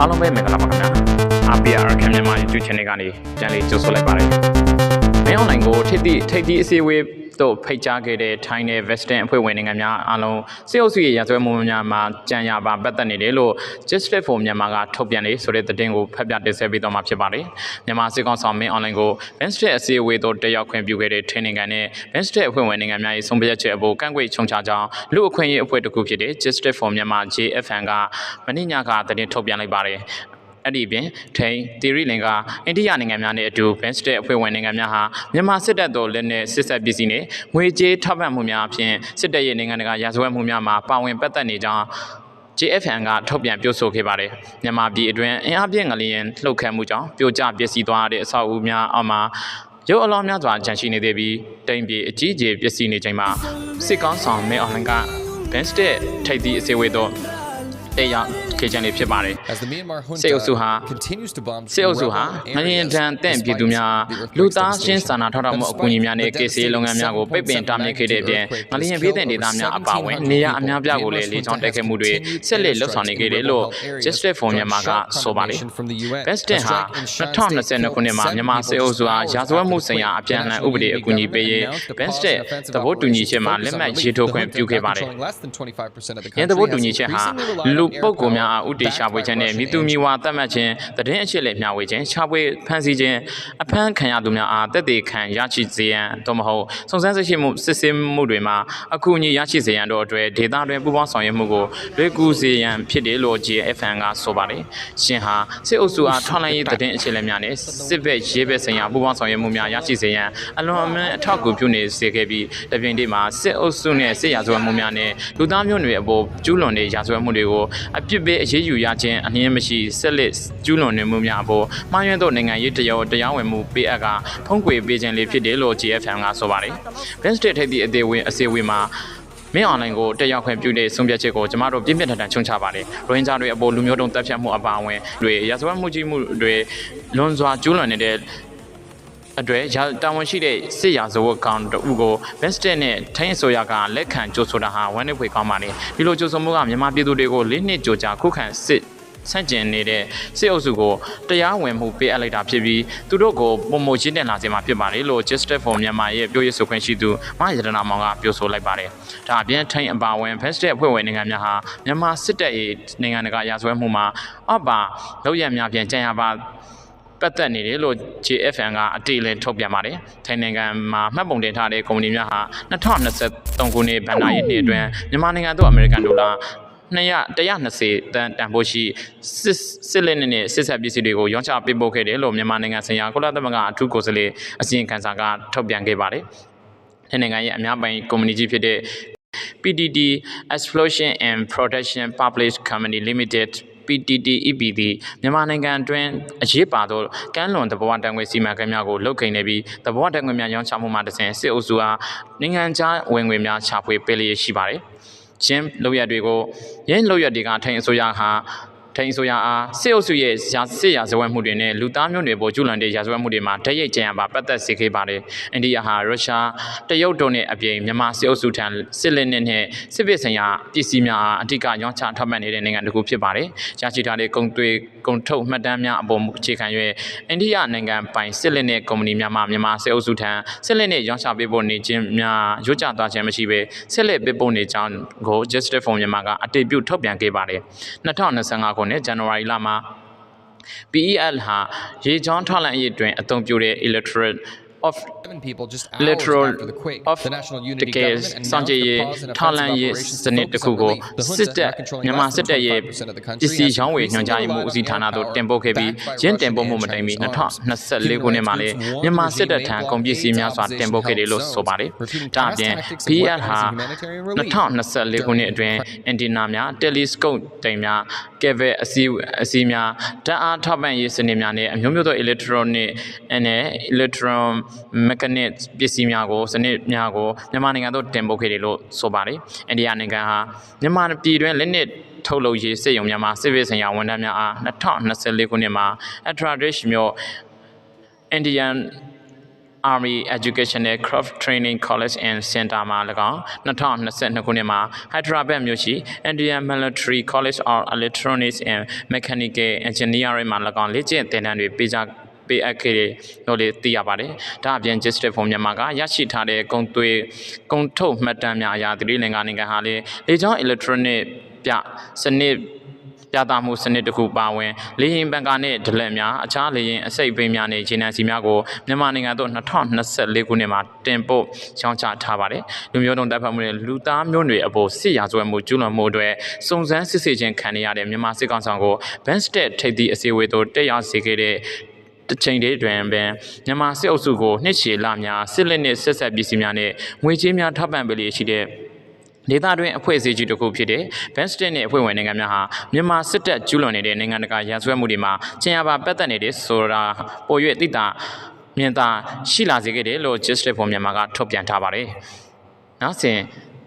အားလုံးပဲမင်္ဂလာပါခင်ဗျာ RPR ခင်မြန်မာ YouTube channel ကနေပြန်လေးကြိုဆိုလိုက်ပါတယ် မင်း online ကိုထိပ်သည့်ထိပ်သည့်အစီအဝေးတို့ဖိတ်ကြားခဲ့တဲ့ Thai နဲ့ Western အဖွဲ့ဝင်နိုင်ငံများအားလုံးစေအုပ်စုရဲ့ရာဇဝတ်မှုများမှာကြံရပါပတ်သက်နေတယ်လို့ Justice for Myanmar ကထုတ်ပြန်လေးဆိုတဲ့သတင်းကိုဖတ်ပြတင်ဆက်ပေးတော့မှာဖြစ်ပါတယ်မြန်မာစစ်ကောင်ဆောင်မင်း online ကို Western အစီအဝေးတို့တက်ရောက်ခွင့်ပြုခဲ့တဲ့ training ကန်နဲ့ Western အဖွဲ့ဝင်နိုင်ငံများရဲ့ဆုံးဖြတ်ချက်အပေါ်ကန့်ကွက်ချုံချကြောင်းလူအခွင့်အရေးအဖွဲ့တစ်ခုဖြစ်တဲ့ Justice for Myanmar JFN ကမနေ့ညကသတင်းထုတ်ပြန်လိုက်ပါတယ် အဲ့ဒီပြင်ထိန်တီရီလင်ကအိန္ဒိယနိုင်ငံများနဲ့အတူဘန်စတက်အဖွဲ့ဝင်နိုင်ငံများဟာမြန်မာစစ်တပ်တော်လက်နက်စစ်ဆက်ပစ္စည်းနဲ့ငွေကြေးထောက်ပံ့မှုများအပြင်စစ်တပ်ရဲ့နိုင်ငံတကာရာဇဝတ်မှုများမှာပါဝင်ပတ်သက်နေကြောင်း JFN ကထုတ်ပြန်ပြောဆိုခဲ့ပါတယ်မြန်မာပြည်အတွင်းအင်အားပြင်းငလျင်လှုပ်ခတ်မှုကြောင့်ပြိုကျပျက်စီးသွားတဲ့အဆောက်အဦများအောက်မှာရုပ်အလောင်းများစွာဂျန်ရှိနေသေးပြီးတိမ်ပြေအကြီးအကျယ်ပျက်စီးနေချိန်မှာစစ်ကောင်းဆောင်မဲအောင်လှန်ကဘန်စတက်ထိပ်သီးအစည်းအဝေးတော့ တက်ရောက်ခေချန်လေးဖြစ်ပါတယ် As the Myanmar စေအုပ်စုဟာ junta continues to bomb စေအုပ်စုဟာငလျင်တန်တင့်ပြည်သူများလူသားချင်းစာနာထောက်ထားမှုအကူအညီများနဲ့ကေစီလုပ်ငန်းများကိုပိတ်ပင်တားမြစ်ခဲ့တဲ့အပြင်ငလျင်ဘေးသင့်ဒေသများအပါအဝင်နေရာအများပြားကိုလည်းလေကြောင်းတိုက်ခိုက်မှုတွေဆက်လက်လှုပ်ဆောင်နေခဲ့တယ်လို့ Justice for Myanmar ကဆိုပါတယ် Weston ဟာ2022ခုနှစ်မှာမြန်မာစေအုပ်စုဟာရာဇဝတ်မှုဆိုင်ရာအပြန်အလှန်ဥပဒေအကူအညီပေးရေး Weston သဘောတူညီချက်မှာလက်မှတ်ရေးထိုးခွင့်ပြုခဲ့ပါတယ်ရန်တဘုတ်တူညီချက်ဟာလူပုဂ္ဂိုလ်များအားဥတီရှာဖွေခြင်းနဲ့မိသူမိဝါသတ်မှတ်ခြင်းတည်င်းအချက်လက်မျှဝေခြင်းရှာဖွေဖန်ဆီးခြင်းအဖမ်းခံရသူများအားတက်သေးခံရရှိစေရန်သို့မဟုတ်စုံစမ်းစစ်ဆေးမှုစစ်ဆေးမှုတွေမှာအကူအညီရရှိစေရန်တို့အတွက်ဒေသတွင်ပူးပေါင်းဆောင်ရွက်မှုကိုလွယ်ကူစေရန်ဖြစ်တယ်လို့ GFN ကဆိုပါတယ်။ရှင်ဟာစစ်အုပ်စုအားထွန်လိုင်းရေးတည်င်းအချက်လက်များနဲ့စစ်ဘက်ရေးဘက်ဆိုင်ရာပူးပေါင်းဆောင်ရွက်မှုများရရှိစေရန်အလွန်အမင်းအထောက်အကူပြုနေစေခဲ့ပြီးတပြိုင်တည်းမှာစစ်အုပ်စုနဲ့စစ်ရာဇဝတ်မှုများနဲ့လူသားမျိုးနွယ်အပေါ်ကျူးလွန်တဲ့ရာဇဝတ်မှုတွေကိုအပြစ်ပေးအရေးယူရခြင်းအငြင်းမရှိဆက်လက်ကျူးလွန်နေမှုများအပေါ်မှားယွင်းသောနိုင်ငံရေးတရားတရားဝင်မှုပေးအပ်ကဖုံးကွယ်ပေးခြင်းလေးဖြစ်တယ်လို့ GFM ကဆိုပါတယ်။ Best State ထိပ်သီးအသေးဝင်အစီအဝေးမှာမင်းအွန်လိုင်းကိုတက်ရောက်ခွင့်ပြုတဲ့ဆုံးဖြတ်ချက်ကိုကျမတို့ပြင်းပြထန်ထန်ချုံချပါတယ်။ရိုဟင်ဂျာတွေအပေါ်လူမျိုးတုံးတပ်ဖြတ်မှုအပါအဝင်တွေရာဇဝတ်မှုကြီးမှုတွေလွန်စွာကျူးလွန်နေတဲ့ အတွက်ရာတာဝန်ရှိတဲ့စစ်ရာဇဝတ်ကောင်တဦးကို Vested နဲ့ထိုင်းအစိုးရကလက်ခံကြိုဆိုတာဟာဝမ်းနည်းဖွယ်ကောင်းပါလေဒီလိုကြိုဆိုမှုကမြန်မာပြည်သူတွေကိုလေးနှစ်ကြိုကြာခုခံစစ်ဆန့်ကျင်နေတဲ့စစ်အုပ်စုကိုတရားဝင်မှုပေးအပ်လိုက်တာဖြစ်ပြီးသူတို့ကိုပုံမချင်းတင်လာစေမှာဖြစ်ပါတယ်လို့ Justice for Myanmar ရဲ့ပြောရေးဆိုခွင့်ရှိသူမဟာရတနာမောင်ကပြောဆိုလိုက်ပါတယ်ဒါအပြင်ထိုင်းအပါအဝင် Vested အဖွဲ့ဝင်နိုင်ငံများဟာမြန်မာစစ်တပ်ရဲ့နိုင်ငံတကာရာဇဝတ်မှုမှာအပါလောက်ရများပြန်ကြံရပါ ပတ်သက်နေတယ်လို့ JFN ကအတိအလင်းထုတ်ပြန်ပါတယ်။ထိုင်းနိုင်ငံမှာမှတ်ပုံတင်ထားတဲ့ကုမ္ပဏီများဟာ2023ခုနှစ်ဘဏ္ဍာရေးနှစ်အတွင်းမြန်မာနိုင်ငံသို့အမေရိကန်ဒေါ်လာ120တန်တန်ဖိုးရှိစစ်စစ်လက်နက်နဲ့စစ်ဆက်ပစ္စည်းတွေကိုရောင်းချပေးပို့ခဲ့တယ်လို့မြန်မာနိုင်ငံဆိုင်ရာကုလသမဂ္ဂအထူးကိုယ်စားလှယ်အစီရင်ခံစာကထုတ်ပြန်ခဲ့ပါတယ်။ထိုင်းနိုင်ငံရဲ့အများပိုင်ကုမ္ပဏီကြီးဖြစ်တဲ့ PTT Explosion and Protection Public Company Limited PTT EPD မြန်မာနိုင်ငံအတွင်းအရေးပါသောကမ်းလွန်သဘောဝတံငွေစီမံကိန်းများကိုလုတ်ခိန်နေပြီးသဘောဝတံငွေများရောင်းချမှုမှတစ်ဆင့်စစ်အုပ်စုအားနိုင်ငံခြားဝင်ငွေများချဖွေပေးလျက်ရှိပါတယ်။ချင်းလောက်ရတွေကိုရင်းလောက်ရတွေကထိုင်အစိုးရဟာ ထိုင်းဆိုရအားစစ်အုပ်စုရဲ့ရာစစ်ရာဇဝတ်မှုတွေနဲ့လူသားမျိုးနွယ်ပေါ်ကျူးလွန်တဲ့ရာဇဝတ်မှုတွေမှာတရိပ်ကြံရပါပတ်သက်စေခဲ့ပါတယ်။အိန္ဒိယဟာရုရှားတရုတ်တို့နဲ့အပြင်မြန်မာစစ်အုပ်စုထံစစ်လက်နက်နဲ့စစ်ပစ်ဆိုင်ရာပစ္စည်းများအားအထူးကရောင်းချထောက်ပံ့နေတဲ့နိုင်ငံတစ်ခုဖြစ်ပါတယ်။ရရှိထားတဲ့ကုန်သွယ်ကုန်ထုတ်မှတ်တမ်းများအပေါ်အခြေခံ၍အိန္ဒိယနိုင်ငံပိုင်စစ်လက်နက်ကုမ္ပဏီများမှမြန်မာစစ်အုပ်စုထံစစ်လက်နက်ရောင်းချပေးဖို့နေခြင်းများရွတ်ကြသွားခြင်းမရှိဘဲစစ်လက်ပေးဖို့နေကြောင်းကို Justice for Myanmar ကအတည်ပြုထုတ်ပြန်ခဲ့ပါတယ်။2025ခုနှစ်ဇန်နဝါရီလမှာ PEL ဟာရေချောင်းထောက်လန့်ရေးတွင်အသုံးပြုတဲ့ electorate of literal literal of of the national unity တကယ် government စံကြေးရေးထောက်လန့်ရေးစနစ်တစ်ခုကိုစစ်တပ်မြန်မာစစ်တပ်ရဲ့ပစ္စည်းရောင်းဝယ်ညွှန်ကြားမှုဦးစီးဌာနသို့တင်ပို့ခဲ့ပြီးရင်းတင်ပို့မှုမတိုင်မီ2024ခုနှစ်မှာလည်းမြန်မာစစ်တပ်ထံကုန်ပစ္စည်းများစွာတင်ပို့ခဲ့တယ်လို့ဆိုပါတယ်။ဒါအပြင် BL ဟာ2024ခုနှစ်အတွင်းအင်တီနာများ telescope တိမ်များ cable အစည်းအစည်းများဓာတ်အားထောက်ပံ့ရေးစနစ်များနဲ့အမျိုးမျိုးသော electronic နဲ့ electron mechanic ပစ္စည်းများကိုစနစ်များကိုမြန်မာနိုင်ငံသို့တင်ပို့ခဲ့တယ်လို့ဆိုပါတယ်။အိန္ဒိယနိုင်ငံဟာမြန်မာပြည်တွင်လက်နက်ထုတ်လုပ်ရေးစစ်ရုံများမှာစစ်ဘက်ဆိုင်ရာဝန်ထမ်းများအား2024ခုနှစ်မှာ Atradesh မြို့ Indian Army Educational Craft Training College and Center မှာ၎င်း2022ခုနှစ်မှာ Hyderabad မြို့ရှိ Indian Military College of Electronics and Mechanical Engineering မှာ၎င်းလေ့ကျင့်သင်တန်းတွေပေးကြ ပေးအပ်ခဲ့တယ်လို့လည်းသိရပါတယ်။ဒါအပြင် Justice for Myanmar ကရရှိထားတဲ့ကုန်သွေးကုန်ထုတ်မှတ်တမ်းများအရာသတိလင်္ကာနိုင်ငံဟာလေလေကြောင်း electronic ပြစနစ်ပြသမှုစနစ်တစ်ခုပါဝင်လေရင်ဘန်ကာနဲ့ဒလက်များအခြားလေရင်အစိတ်ပိန်းများနဲ့ဂျင်းနန်စီများကိုမြန်မာနိုင်ငံသို့2024ခုနှစ်မှာတင်ပို့ရောင်းချထားပါတယ်လူမျိုးတုံးတပ်ဖက်မှုနဲ့လူသားမျိုးနွယ်အပေါ်စစ်ရာဇဝတ်မှုကျူးလွန်မှုတွေစုံစမ်းစစ်ဆေးခြင်းခံရတဲ့မြန်မာစစ်ကောင်ဆောင်ကို Banstet ထိပ်သီးအစည်းအဝေးသို့တက်ရောက်စေခဲ့တဲ့ တစ်ချိန်တည်းတွင်ပင်မြန်မာစစ်အုပ်စုကိုနှစ်ရှည်လများစစ်လက်နက်ဆက်ဆက်ပစ္စည်းများနဲ့ငွေကြေးများထောက်ပံ့ပေးလျက်ရှိတဲ့ဒေသတွင်းအဖွဲ့အစည်းကြီးတစ်ခုဖြစ်တဲ့ Benston နဲ့အဖွဲ့ဝင်နိုင်ငံများဟာမြန်မာစစ်တပ်ကျူးလွန်နေတဲ့နိုင်ငံတကာရာဇဝတ်မှုတွေမှာကျင်ရပါပတ်သက်နေတဲ့ဆိုတာပေါ်ရွက်သိတာမြင်သာရှိလာစေခဲ့တယ်လို့ Justice for Myanmar ကထုတ်ပြန်ထားပါတယ်။နောက်ဆင်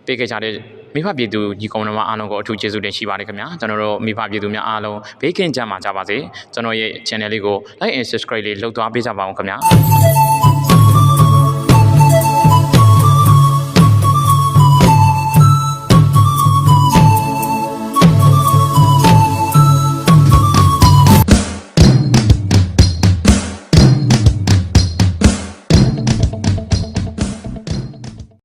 ပေးခဲ့ကြတဲ့ မိဖပြည်သူညီကောင်တော်မအားလုံးကိုအထူးကျေးဇူးတင်ရှိပါတယ်ခင်ဗျာကျွန်တော်တို့မိဖပြည်သူများအားလုံးဘေးကင်းကြမှာကြပါစေကျွန်တော်ရဲ့ channel လေးကို like and subscribe လေးလုပ်သွားပေးကြပါအောင်ခင်ဗျာ